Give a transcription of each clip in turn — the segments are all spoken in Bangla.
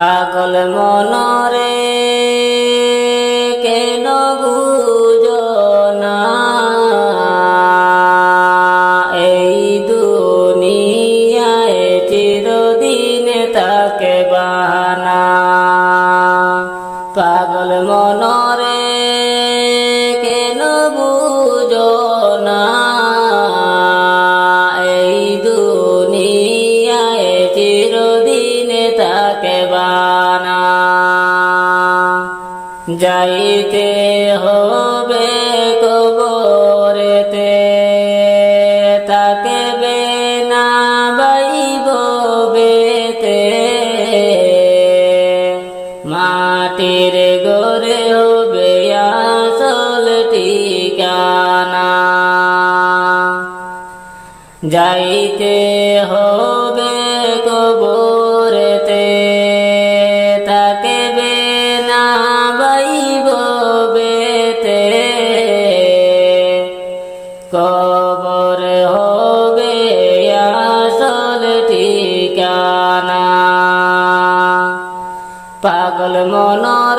পাগল মনরে। দিতে হবে কবর। কবর হবে আসল ঠিকানা। পাগল মনর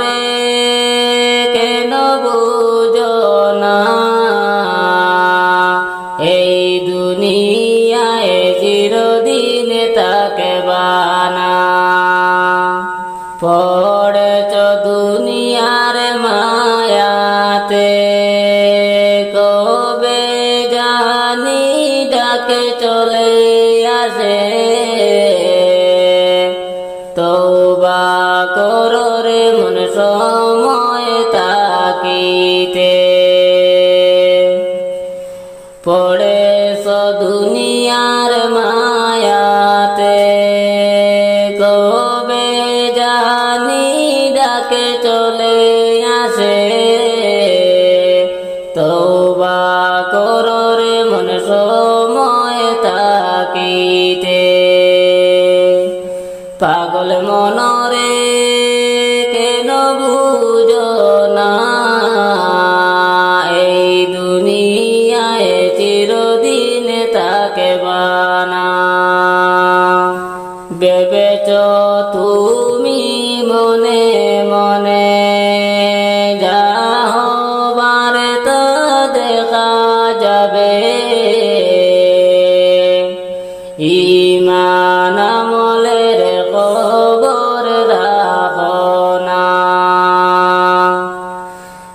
ورزه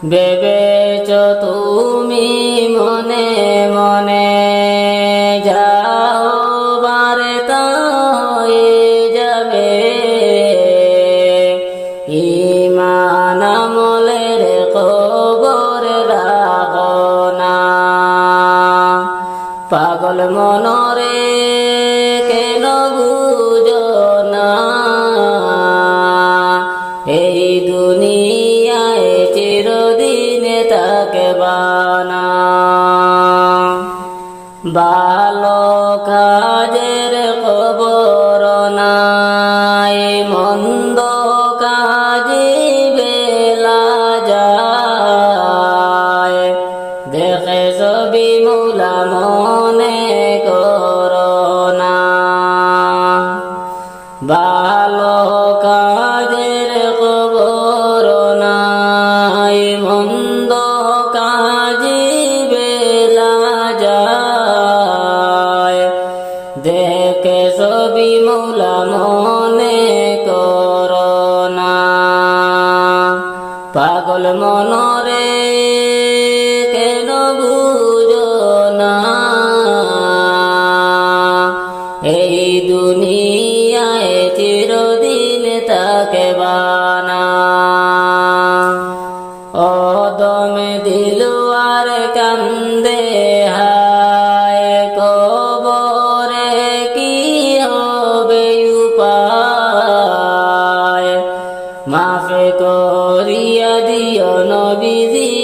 ভেবেছ তুমি মনে বালকা রেখে সবই মৌলা মনে কর মাফে করিয়া দিও নবীজি।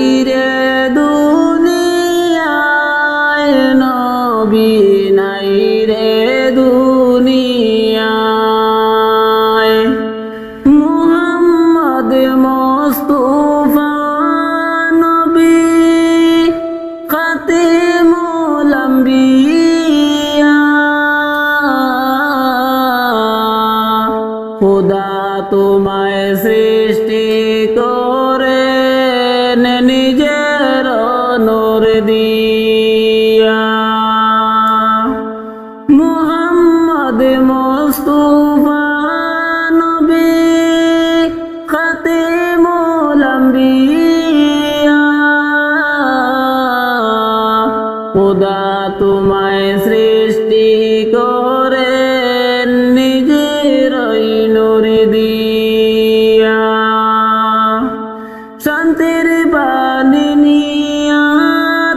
খোদা তোমায় সৃষ্টি করে নিজের নূর দিয়া। শান্তির বাণী নিয়া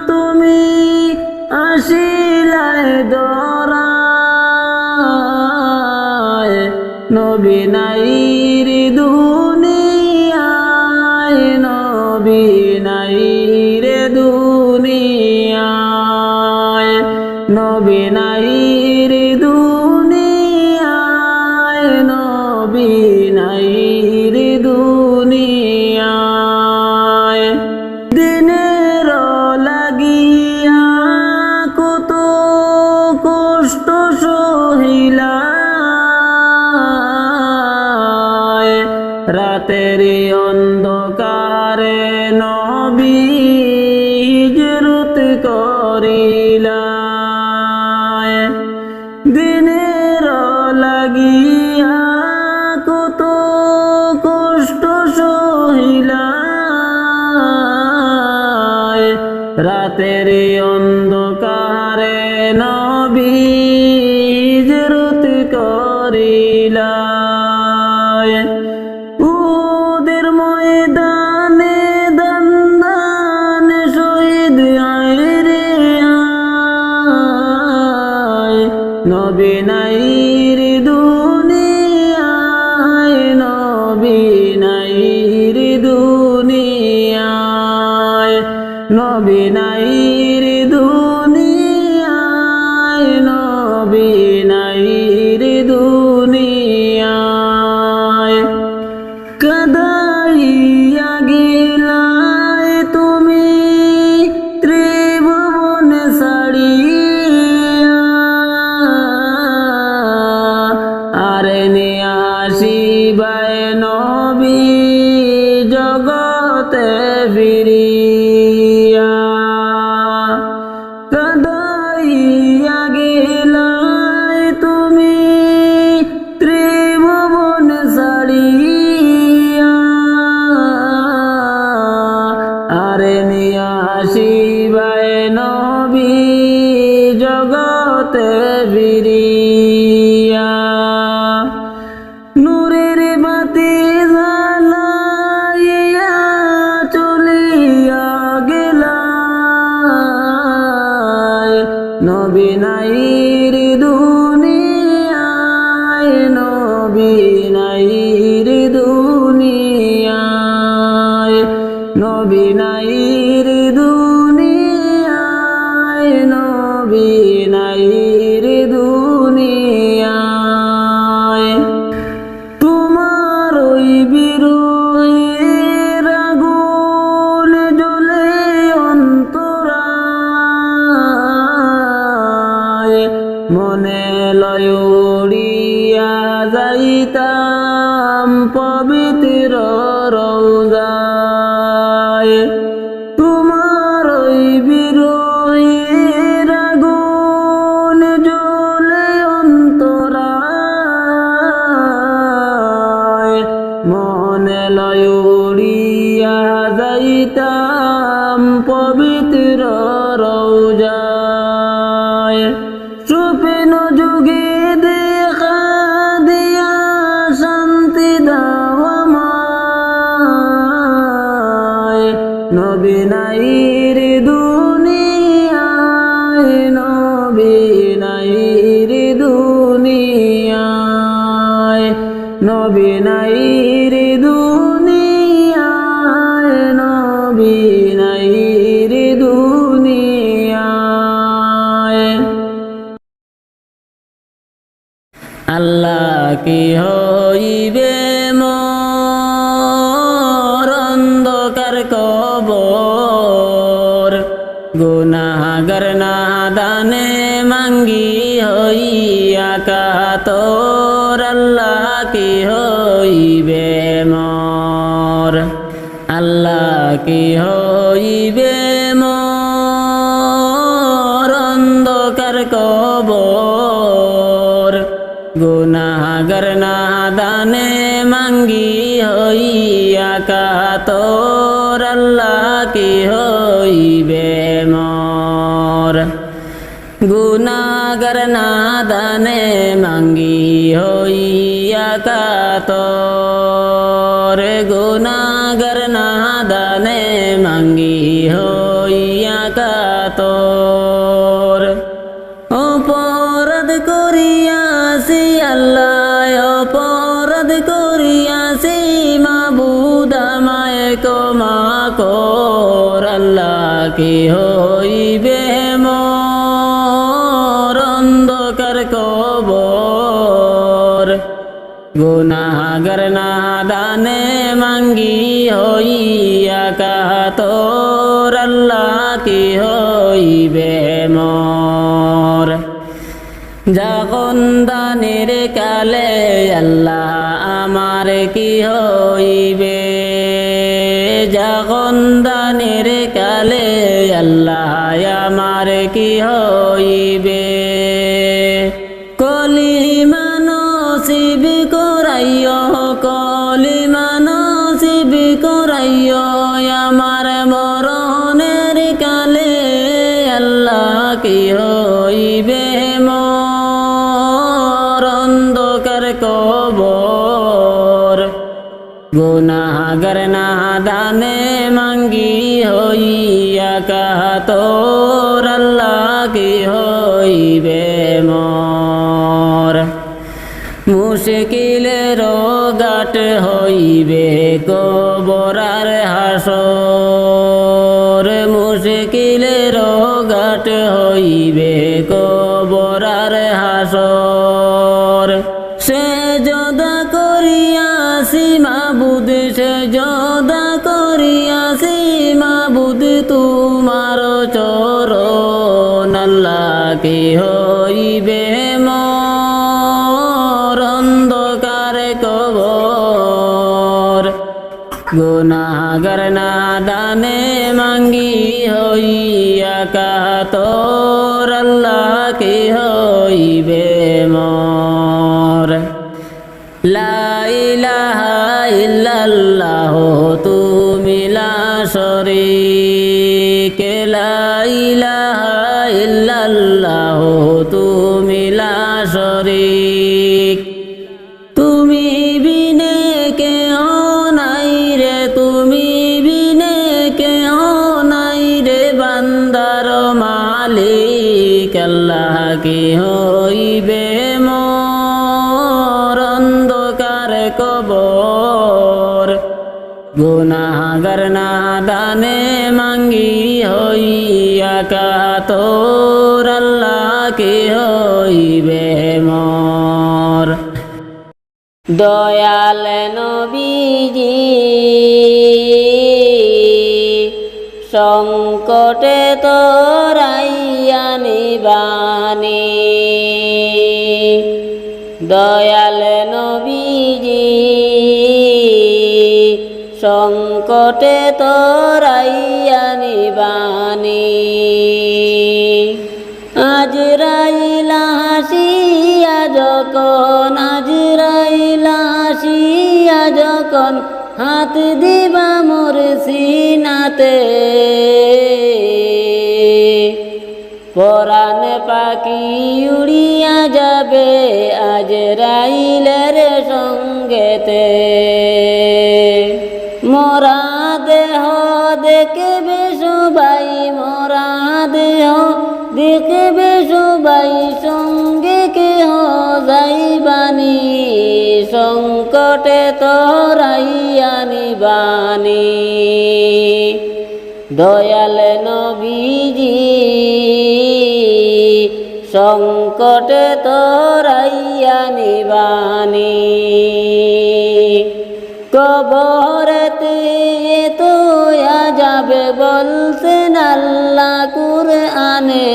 তুমি আসিলায় দরায়, নবী নাই রে দুনিয়ায়, নবী নাই রে রাতের অন্ধকারে নবী হিজরত করিলা দিনের লাগিয়া কত কষ্ট সহিলা রাতের অন্ধকারে নবী নবী নাই দুনিয়ায়, নবী নাই দুনিয়ায়। কাদাইয়া গেলায় তুমি ত্রিভুবন সাড়িয়া আরে নিয়াসিবায় নবী জগতে ফিরিয়া। নবী নাই দুনিয়ায় নবী মনে লয়ুড়িয়া যাইতাম পবিত্র গুনাগার না দানে মাঙ্গি হইয়া কাতর আল্লাহ কি হইবে মোর। আল্লাহ কি হইবে মোর অন্ধকার কবর। গুনাগার না দানে মাঙ্গি হইয়া কাতর আল্লাহ কি হইবে মোর গুনাগার না দানে মাঙ্গি হইয়া কাতর। গুনাগার না দানে মাঙ্গি হইয়া কাতর। অপরাধ করিয়াছি আল্লাহ, অপরাধ করিয়াছি মাবুদ আমায় কমা কর। আল্লাহ কি হইবে অন্ধকার কবর। গুনাগার না দানে মাঙ্গি হইয়া কাতর আল্লাহ কি হইবে মোর। যখন দানের কালে আল্লাহ আমার কি হইবে? যখন দানের কালে আল্লাহ আমার কি হইবে? ayyoko 阿耨。গুনাগার না দানে মাঙ্গি হইয়া কাতর আল্লাহ কি হইবে মর। লা ইলাহা ইল্লাল্লাহ হইবে মোর অন্ধকার কবর। গুনাগার না দানে মাঙ্গি হইয়া কাতর আল্লাহ কি হইবে মোর। দয়াল নবীজি, সংকটে তোরাইয়া নিবানি। দয়াল নবীজি, সংকটে তোরাইয়া নিবানি। আজ রাইলা হাসিয়া যখন আজ রাইলা হাসিয়া যখন হাত দিবা মোর সিনাতে পরাণ পাখি উড়িয়া যাবে আজ রাইলের সঙ্গেতে। মরা দেহ দেখবে সবাই, মরা দেহ দেখবে সবাই, সঙ্গে কেহ যাইবানি, সংকটে তরাইয়ানি বাণী দয়াল নবীজি সংকটে তোরাইয়া নিবানি। কবরতে তোয়া যাবে বলছেন আল্লাহ কুরআনে।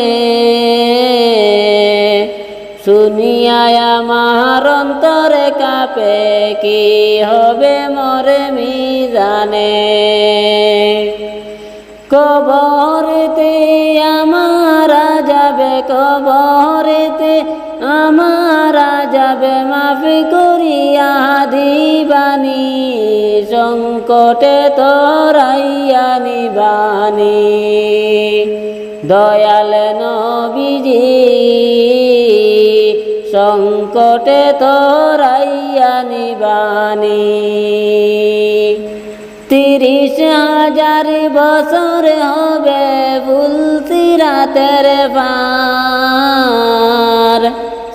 শুনিয়ায় আমার অন্তরে কাপে, কি হবে মরে মি মিজানে। কবরেতে আমারা যাবে কবরেতে, আমারা যাবে মাফি করিয়া দিবানি, সংকটে তোরাইয়া নিবানি। দয়াল নবীজি, সংকটে তোরাইয়া নিবানি। তিরিশ হাজার বছর হবে ফুলসি রাতের পার।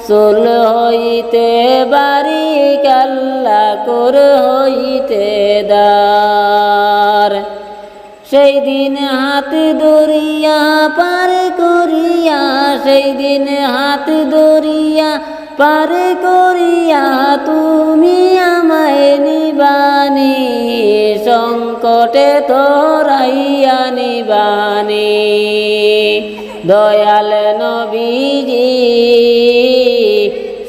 চুল হইতে বাড়ি, কাল্লা কর হইতে দার সেই দিন হাত দরিয়া পার করিয়া সেই দিন হাত দরিয়া পার করিয়া তুমি আমায় নিবানি। সংকটে তোরাইয়া দয়াল নবীজি,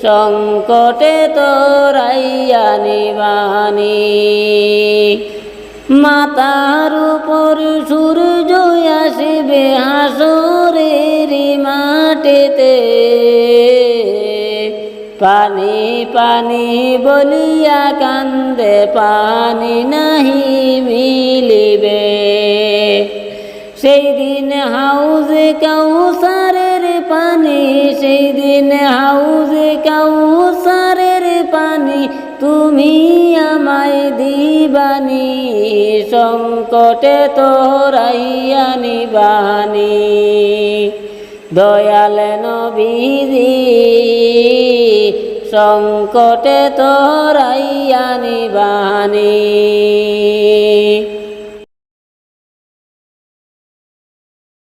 সংকটে তোরাইয়া নিবানি। মাতার উপর সূর্য আসবে হাসরের মাটিতে। পানি পানি বলিয়া কান্দে, পানি নাহি মিলিবে। সেই দিন হাউজে কাউসারের পানি সেই দিন হাউজে কাউসারের পানি, তুমি আমায় দিবানি, সংকটে তোরাইয়া নিবানি। দয়াল নবীজি, সংকটে তোরাইয়া নিবানি।